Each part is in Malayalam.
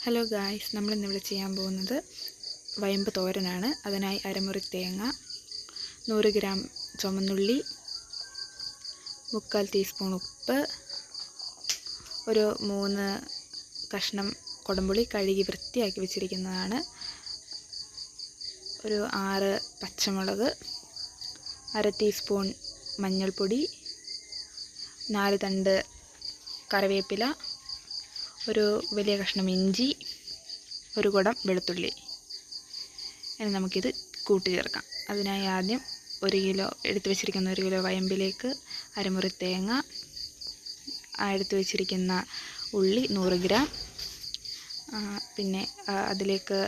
ഹലോ ഗായ്സ് നമ്മളിന്നിവിടെ ചെയ്യാൻ പോകുന്നത് വയമ്പ് തോരനാണ്. അതിനായി അരമുറി തേങ്ങ നൂറ് ഗ്രാം ചുമന്നുള്ളി മുക്കാൽ ടീസ്പൂൺ ഉപ്പ് ഒരു മൂന്ന് കഷ്ണം കുടംപുളി കഴുകി വൃത്തിയാക്കി വെച്ചിരിക്കുന്നതാണ്. ഒരു ആറ് പച്ചമുളക് അര ടീസ്പൂൺ മഞ്ഞൾപ്പൊടി നാല് തണ്ട് കറിവേപ്പില ഒരു വലിയ കഷ്ണം ഇഞ്ചി ഒരു കുടം വെളുത്തുള്ളി. ഇനി നമുക്കിത് കൂട്ടി ചേർക്കാം. അതിനായി ആദ്യം ഒരു കിലോ എടുത്തു വെച്ചിരിക്കുന്ന ഒരു കിലോ വയമ്പിലേക്ക് അരമുറി തേങ്ങ എടുത്തു വെച്ചിരിക്കുന്ന ഉള്ളി നൂറ് ഗ്രാം. പിന്നെ അതിലേക്ക്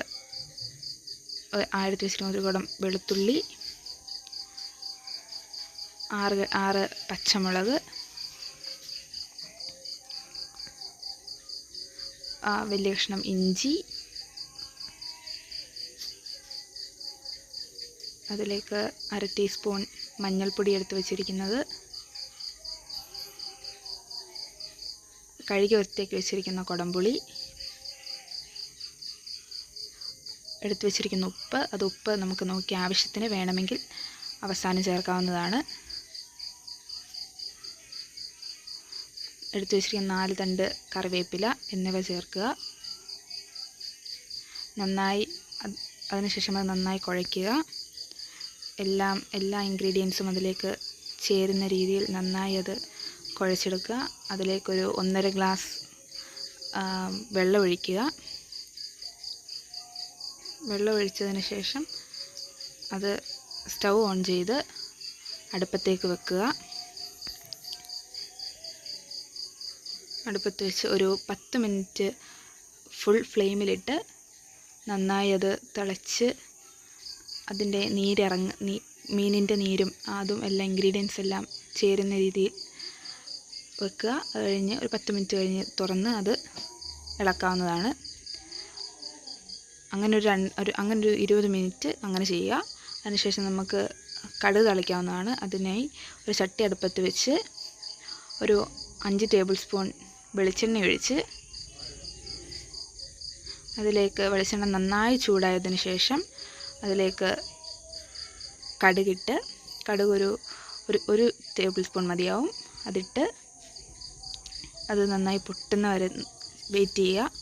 ആയിരത്തി എടുത്തു വെച്ചിരിക്കുന്ന ഒരു കുടം വെളുത്തുള്ളി ആറ് ആറ് പച്ചമുളക് വലിയ കഷ്ണം ഇഞ്ചി. അതിലേക്ക് അര ടീസ്പൂൺ മഞ്ഞൾപ്പൊടി എടുത്ത് വെച്ചിരിക്കുന്നത്. കഴുകി വൃത്തിയാക്കി വെച്ചിരിക്കുന്ന കുടംപുളി. എടുത്തു വെച്ചിരിക്കുന്ന ഉപ്പ്. അത് ഉപ്പ് നമുക്ക് നോക്കി ആവശ്യത്തിന് വേണമെങ്കിൽ അവസാനം ചേർക്കാവുന്നതാണ്. എടുത്തു വെച്ചിരിക്കുന്ന നാല് തണ്ട് കറിവേപ്പില എന്നിവ ചേർക്കുക. നന്നായി അതിനുശേഷം അത് നന്നായി കുഴയ്ക്കുക. എല്ലാം എല്ലാ ഇൻഗ്രീഡിയൻസും അതിലേക്ക് ചേരുന്ന രീതിയിൽ നന്നായി അത് കുഴച്ചെടുക്കുക. അതിലേക്കൊരു ഒന്നര ഗ്ലാസ് വെള്ളമൊഴിക്കുക വെള്ളമൊഴിച്ചതിന് ശേഷം അത് സ്റ്റൗ ഓൺ ചെയ്ത് അടുപ്പത്തേക്ക് വെക്കുക. അടുപ്പത്ത് വെച്ച് ഒരു പത്ത് മിനിറ്റ് ഫുൾ ഫ്ലെയിമിലിട്ട് നന്നായി അത് തിളച്ച് അതിന്റെ നീരിറങ്ങ് നീ മീനിന്റെ നീരും അതും എല്ലാ ഇൻഗ്രീഡിയൻസ് എല്ലാം ചേരുന്ന രീതിയിൽ വെക്കുക. അത് കഴിഞ്ഞ് ഒരു പത്ത് മിനിറ്റ് കഴിഞ്ഞ് തുറന്ന് അത് ഇളക്കാവുന്നതാണ്. അങ്ങനെ ഒരു രണ്ട് ഒരു അങ്ങനെ ഒരു ഇരുപത് മിനിറ്റ് അങ്ങനെ ചെയ്യുക. അതിനുശേഷം നമുക്ക് കടുക് തളിക്കാവുന്നതാണ്. അതിനായി ഒരു ചട്ടി അടുപ്പത്ത് വെച്ച് ഒരു അഞ്ച് ടേബിൾ സ്പൂൺ വെളിച്ചെണ്ണ ഒഴിച്ച് അതിലേക്ക് വെളിച്ചെണ്ണ നന്നായി ചൂടായതിന് ശേഷം അതിലേക്ക് കടുകിട്ട് കടുക് ഒരു ഒരു ടേബിൾ സ്പൂൺ മതിയാവും. അതിട്ട് അത് നന്നായി പൊട്ടുന്ന വരെ വെയിറ്റ് ചെയ്യുക.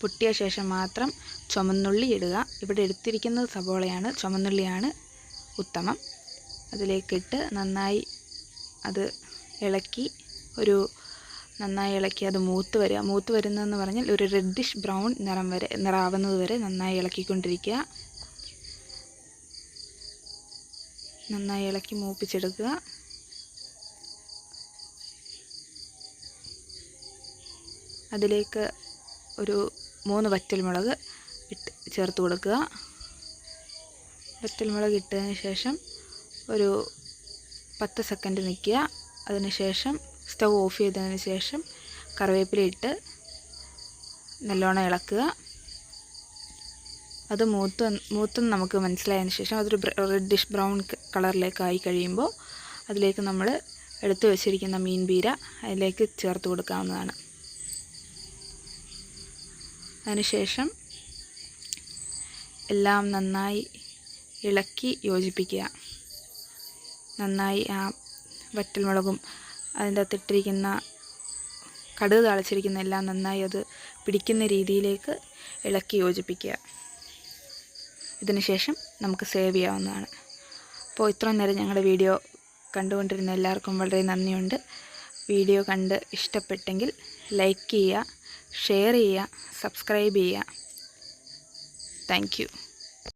പൊട്ടിയ ശേഷം മാത്രം ചുമന്നുള്ളി ഇടുക. ഇവിടെ എടുത്തിരിക്കുന്നത് സബോളയാണ് ചുമന്നുള്ളിയാണ് ഉത്തമം. അതിലേക്കിട്ട് നന്നായി അത് ഇളക്കി ഒരു നന്നായി ഇളക്കി അത് മൂത്ത് വരിക. മൂത്ത് വരുന്നതെന്ന് പറഞ്ഞാൽ ഒരു റെഡിഷ് ബ്രൗൺ നിറം വരെ നിറാവുന്നത് വരെ നന്നായി ഇളക്കിക്കൊണ്ടിരിക്കുക. നന്നായി ഇളക്കി മൂപ്പിച്ചെടുക്കുക. അതിലേക്ക് ഒരു മൂന്ന് വറ്റൽമുളക് ഇട്ട് ചേർത്ത് കൊടുക്കുക. വറ്റൽമുളക് ഇട്ടതിന് ശേഷം ഒരു പത്ത് സെക്കൻഡ് നിൽക്കുക. അതിനുശേഷം സ്റ്റൗ ഓഫ് ചെയ്തതിന് ശേഷം കറിവേപ്പില ഇട്ട് നല്ലോണം ഇളക്കുക. അത് മൂത്ത് മൂത്തെന്ന് നമുക്ക് മനസ്സിലായതിന് ശേഷം അതൊരു റെഡിഷ് ബ്രൗൺ കളറിലേക്ക് ആയി കഴിയുമ്പോൾ അതിലേക്ക് നമ്മൾ എടുത്തു വച്ചിരിക്കുന്ന മീൻ പീര അതിലേക്ക് ചേർത്ത് കൊടുക്കാവുന്നതാണ്. അതിനുശേഷം എല്ലാം നന്നായി ഇളക്കി യോജിപ്പിക്കുക. നന്നായി ആ വറ്റൽമുളകും അതിന്റെ അകത്തിട്ടിരിക്കുന്ന കടുക് തളച്ചിരിക്കുന്ന എല്ലാം നന്നായി അത് പിടിക്കുന്ന രീതിയിലേക്ക് ഇളക്കി യോജിപ്പിക്കുക. ഇതിന് ശേഷം നമുക്ക് സേവ് ചെയ്യാവുന്നതാണ്. അപ്പോൾ ഇത്രയും നേരം ഞങ്ങളുടെ വീഡിയോ കണ്ടുകൊണ്ടിരുന്ന എല്ലാവർക്കും വളരെ നന്ദിയുണ്ട്. വീഡിയോ കണ്ട് ഇഷ്ടപ്പെട്ടെങ്കിൽ ലൈക്ക് ചെയ്യുക ഷെയർ ചെയ്യുക സബ്സ്ക്രൈബ് ചെയ്യുക. താങ്ക്